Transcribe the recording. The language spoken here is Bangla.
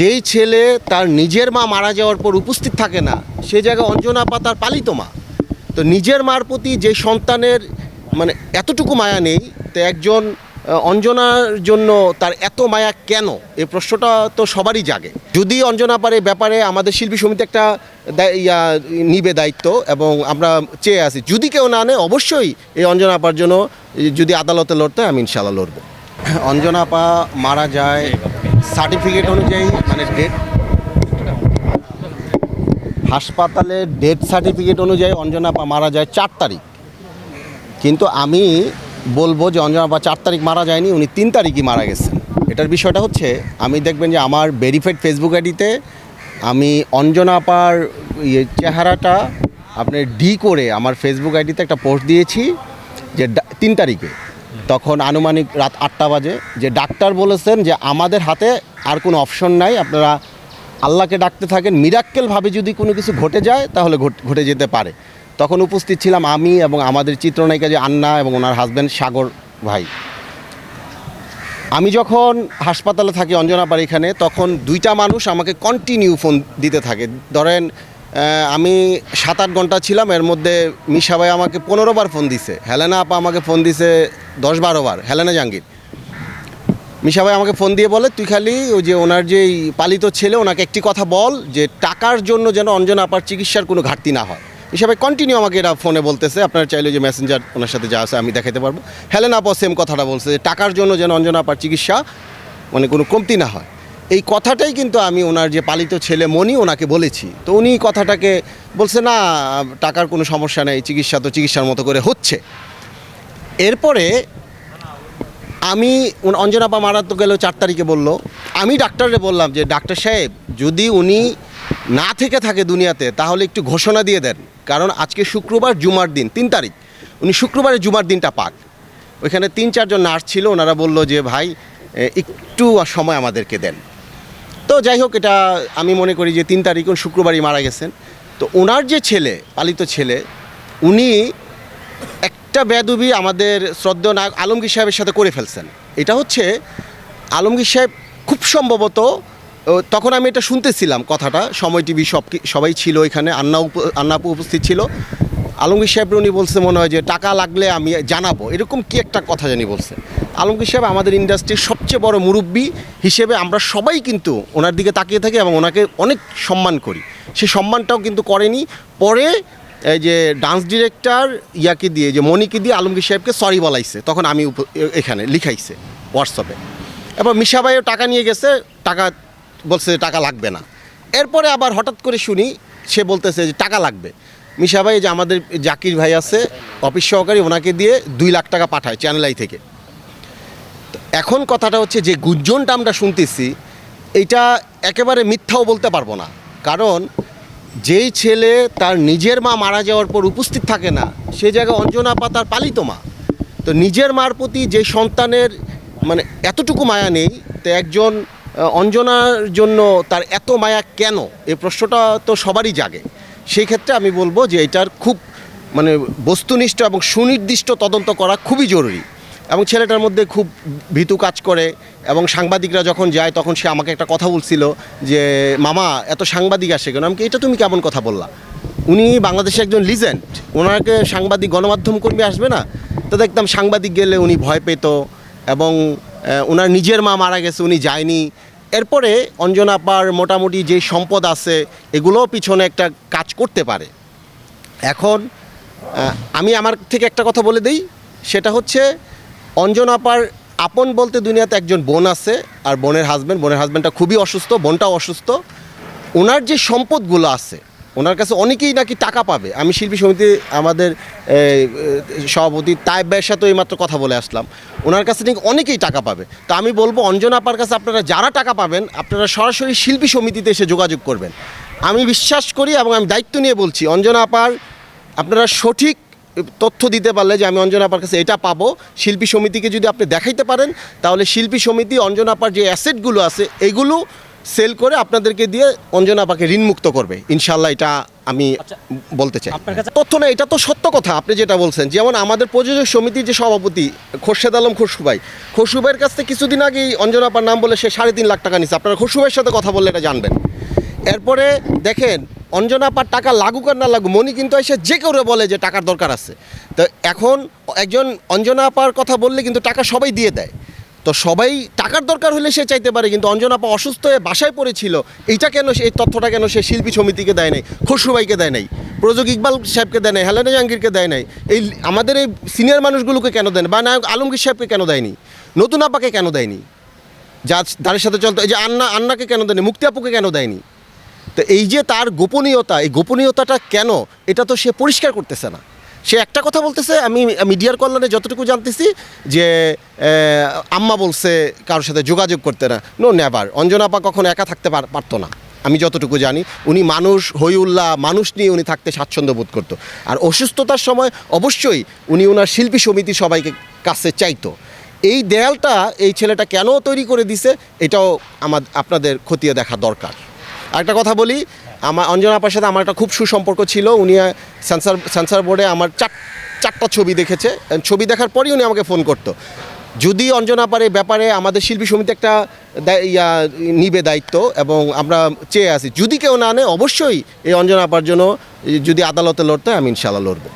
যেই ছেলে তার নিজের মা মারা যাওয়ার পর উপস্থিত থাকে না, সে জায়গায় অঞ্জনা আপা তার পালিত মা। তো নিজের মার প্রতি যে সন্তানের মানে এতটুকু মায়া নেই, তো একজন অঞ্জনার জন্য তার এত মায়া কেন? এই প্রশ্নটা তো সবারই জাগে। যদি অঞ্জনা পারে ব্যাপারে আমাদের শিল্পী সমিতি একটা ইয়া, নিবে দায়িত্ব এবং আমরা চেয়ে আছি, যদি কেউ না আনে অবশ্যই এই অঞ্জনা আপার জন্য যদি আদালতে লড়তে আমি ইনশাল্লাহ লড়বো। অঞ্জনা আপা মারা যায় সার্টিফিকেট অনুযায়ী মানে ডেট হাসপাতালে ডেথ সার্টিফিকেট অনুযায়ী অঞ্জনা আপা মারা যায় চার তারিখ। কিন্তু আমি বলব যে অঞ্জনা আপা চার তারিখ মারা যায়নি, উনি তিন তারিখই মারা গেছেন। এটার বিষয়টা হচ্ছে, আমি দেখবেন যে আমার ভেরিফাইড ফেসবুক আইডিতে আমি অঞ্জনা আপার ইয়ে চেহারাটা আপনি ডি করে আমার ফেসবুক আইডিতে একটা পোস্ট দিয়েছি যে তিন তারিখে। তখন আনুমানিক রাত আটটা বাজে। যে ডাক্তার বলেছেন যে আমাদের হাতে আর কোনো অপশন নাই, আপনারা আল্লাহকে ডাকতে থাকেন। মিরাক্কেলভাবে যদি কোনো কিছু ঘটে যায়, তাহলে ঘটে যেতে পারে। তখন উপস্থিত ছিলাম আমি এবং আমাদের চিত্রনায়িকা যে আন্না এবং ওনার হাজব্যান্ড সাগর ভাই। আমি যখন হাসপাতালে থাকি অঞ্জনাপাড় এখানে, তখন দুইটা মানুষ আমাকে কন্টিনিউ ফোন দিতে থাকে। ধরেন আমি সাত আট ঘণ্টা ছিলাম, এর মধ্যে মিশা ভাই আমাকে পনেরো বার ফোন দিছে। হেলেনা আপা আমাকে ফোন দিছে দশ বারো বার হেলেনা জাহাঙ্গীর। মিশা ভাই আমাকে ফোন দিয়ে বলে, তুই খালি ওই যে ওনার যে পালিত ছেলে, ওনাকে একটি কথা বল যে টাকার জন্য যেন অঞ্জনা আপার চিকিৎসার কোনো ঘাটতি না হয়। ভাই কন্টিনিউ আমাকে এটা ফোনে বলতেছে, আপনার চাইলে যে মেসেঞ্জার ওনার সাথে যা আছে আমি দেখাতে পারব। হেলেনা আপা সেম কথাটা বলছে, যে টাকার জন্য যেন অঞ্জনা আপার চিকিৎসা মানে কোনো কমতি না হয়। এই কথাটাই কিন্তু আমি ওনার যে পালিত ছেলে মনি ওনাকে বলেছি। তো উনি কথাটাকে বলছে, না, টাকার কোনো সমস্যা নেই, চিকিৎসা তো চিকিৎসার মতো করে হচ্ছে। এরপরে আমি অঞ্জনা পা মারা তো গেল চার তারিখে বলল। আমি ডাক্তাররে বললাম যে, ডাক্তার সাহেব, যদি উনি না থেকে থাকে দুনিয়াতে, তাহলে একটু ঘোষণা দিয়ে দেন। কারণ আজকে শুক্রবার জুমার দিন, তিন তারিখ। উনি শুক্রবারে জুমার দিনটা পাক। ওইখানে তিন চারজন নার্স ছিল, ওনারা বলল যে, ভাই একটু সময় আমাদেরকে দেন। তো যাই হোক, এটা আমি মনে করি যে, তিন তারিখ শুক্রবারই মারা গেছেন। তো ওনার যে ছেলে, পালিত ছেলে, উনি একটা বেদবি আমাদের শ্রদ্ধেয় নায়ক আলমগীর সাহেবের সাথে করে ফেলছেন। এটা হচ্ছে আলমগীর সাহেব খুব সম্ভবত তখন আমি এটা শুনতেছিলাম কথাটা, সময় টিভি সব সবাই ছিল এখানে, আন্না উপ- আন্না উপস্থিত ছিল। আলমগীর সাহেব উনি বলছে মনে হয় যে, টাকা লাগলে আমি জানাব। এরকম কি একটা কথা জানি বলছে। আলমগীর সাহেব আমাদের ইন্ডাস্ট্রির সবচেয়ে বড় মুরব্বী হিসেবে আমরা সবাই কিন্তু ওনার দিকে তাকিয়ে থাকি এবং ওনাকে অনেক সম্মান করি। সে সম্মানটাও কিন্তু করেনি। পরে এই যে ডান্স ডিরেক্টর ইয়াকে দিয়ে, যে মনিকে দিয়ে আলমগীর সাহেবকে সরি বলাইছে। তখন আমি এখানে লিখাইছে হোয়াটসঅ্যাপে এবার মিশা ভাইও টাকা নিয়ে গেছে, টাকা বলছে টাকা লাগবে না। এরপরে আবার হঠাৎ করে শুনি, সে বলতেছে যে টাকা লাগবে। মিশা ভাই যে আমাদের জাকির ভাই আছে, অফিস সহকারী, ওনাকে দিয়ে দুই লাখ টাকা পাঠায় চ্যানেল আই থেকে। এখন কথাটা হচ্ছে যে গুঞ্জনটা আমরা শুনতেছি এটা একেবারে মিথ্যাও বলতে পারব না। কারণ যেই ছেলে তার নিজের মা মারা যাওয়ার পর উপস্থিত থাকে না, সে জায়গায় অঞ্জনা আপা তার পালিত মা। তো নিজের মার প্রতি যে সন্তানের মানে এতটুকু মায়া নেই, তো একজন অঞ্জনার জন্য তার এত মায়া কেন? এই প্রশ্নটা তো সবারই জাগে। সেই ক্ষেত্রে আমি বলব যে এটার খুব মানে বস্তুনিষ্ঠ এবং সুনির্দিষ্ট তদন্ত করা খুবই জরুরি। এবং ছেলেটার মধ্যে খুব ভীতু কাজ করে এবং সাংবাদিকরা যখন যায় তখন সে আমাকে একটা কথা বলছিল যে মামা এত সাংবাদিক আসে কেন? আমি কি, এটা তুমি কেমন কথা বললা? উনি বাংলাদেশে একজন লিজেন্ড। ওনাকে সাংবাদিক গণমাধ্যম কর্মী আসবে না? তো দেখতাম সাংবাদিক গেলে উনি ভয় পেত এবং ওনার নিজের মা মারা গেছে উনি যায়নি। এরপরে অঞ্জনা আপার মোটামুটি যে সম্পদ আছে এগুলোও পিছনে একটা কাজ করতে পারে। এখন আমি আমার থেকে একটা কথা বলে দিই। সেটা হচ্ছে অঞ্জন আপার আপন বলতে দুনিয়াতে একজন বোন আছে আর বোনের হাজব্যান্ড বোনের হাজব্যান্ডটা খুবই অসুস্থ বোনটাও অসুস্থ। ওনার যে সম্পদগুলো আছে ওনার কাছে অনেকেই নাকি টাকা পাবে। আমি শিল্পী সমিতি আমাদের এই, সভাপতি তাইব ভাইয়ের সাথে এইমাত্র কথা বলে আসলাম। ওনার কাছে নাকি অনেকেই টাকা পাবে। তো আমি বলব অঞ্জনা আপার কাছে আপনারা যারা টাকা পাবেন আপনারা সরাসরি শিল্পী সমিতিতে এসে যোগাযোগ করবেন। আমি বিশ্বাস করি এবং আমি দায়িত্ব নিয়ে বলছি অঞ্জনা আপার আপনারা সঠিক তথ্য দিতে পারলে যে আমি অঞ্জনা আপার কাছে এটা পাবো। শিল্পী সমিতিকে যদি আপনি দেখাইতে পারেন তাহলে শিল্পী সমিতি অঞ্জনা আপার যে অ্যাসেটগুলো আছে এগুলো সেল করে আপনাদেরকে দিয়ে অঞ্জনা আপাকে ঋণমুক্ত করবে। ইনশাল্লাহ এটা আমি আচ্ছা, বলতে চাই। আপনার কাছে- তথ্য না এটা তো সত্য কথা আপনি যেটা বলছেন। যেমন আমাদের প্রযোজক সমিতির যে সভাপতি খোরশেদ আলম খসুভাই খসুভাইয়ের কাছ থেকে কিছুদিন আগেই অঞ্জনা আপার নাম বলে সে সাড়ে তিন লাখ টাকা নিচ্ছে আপনারা খসুভাইয়ের সাথে কথা বললে এটা জানবেন। এরপরে দেখেন অঞ্জনা আপার টাকা লাগুক আর না লাগুক মনি কিন্তু এসে যে কেউ বলে যে টাকার দরকার আছে। তো এখন একজন অঞ্জনা আপার কথা বললে কিন্তু টাকা সবাই দিয়ে দেয়। তো সবাই টাকার দরকার হলে সে চাইতে পারে, কিন্তু অঞ্জনা আপা অসুস্থ হয়ে বাসায় পড়েছিল, এইটা কেন এই তথ্যটা কেন সে শিল্পী সমিতিকে দেয় নাই খসরুভাইকে দেয় নাই, প্রযোজক ইকবাল সাহেবকে দেয় নাই, হেলেনা জাহাঙ্গীরকে দেয় নাই, এই আমাদের এই সিনিয়র মানুষগুলোকে কেন দেন, বা নায়ক আলমগীর সাহেবকে কেন দেয়নি, নতুন আপাকে কেন দেয়নি, যা তাদের সাথে চলতো এই যে আন্না আন্নাকে কেন দেয়নি, মুক্তি আপুকে কেন দেয়নি? তো এই যে তার গোপনীয়তা, এই গোপনীয়তাটা কেন? এটা তো সে পরিষ্কার করতেছে না। সে একটা কথা বলতেছে, আমি মিডিয়ার কল্যাণে যতটুকু জানতেছি যে আম্মা বলছে কারোর সাথে যোগাযোগ করতে না। নো নেভার অঞ্জনা আপা কখনো একা থাকতে পার- পারতো না। আমি যতটুকু জানি, উনি মানুষ হইউল্লাহ মানুষ নিয়ে উনি থাকতে স্বাচ্ছন্দ্য বোধ করতো। আর অসুস্থতার সময় অবশ্যই উনি ওনার শিল্পী সমিতি সবাইকে কাছে চাইতো। এই দেয়ালটা, এই ছেলেটা কেন তৈরি করে দিছে, এটাও আমার, আপনাদের খতিয়ে দেখা দরকার। আরেকটা কথা বলি, আমার অঞ্জনা আপার সাথে আমার একটা খুব সুসম্পর্ক ছিল, উনি সেন্সার সেন্সার বোর্ডে আমার চার, চারটা ছবি দেখেছে ছবি দেখার পরই উনি আমাকে ফোন করতো। যদি অঞ্জনা এই ব্যাপারে আমাদের শিল্পী সমিতি একটা ইয়া, নিবে দায়িত্ব এবং আমরা চেয়ে আছি, যদি কেউ না আনে, অবশ্যই এই অঞ্জনা আপার জন্য যদি আদালতে লড়তে আমি ইনশাল্লাহ লড়বো।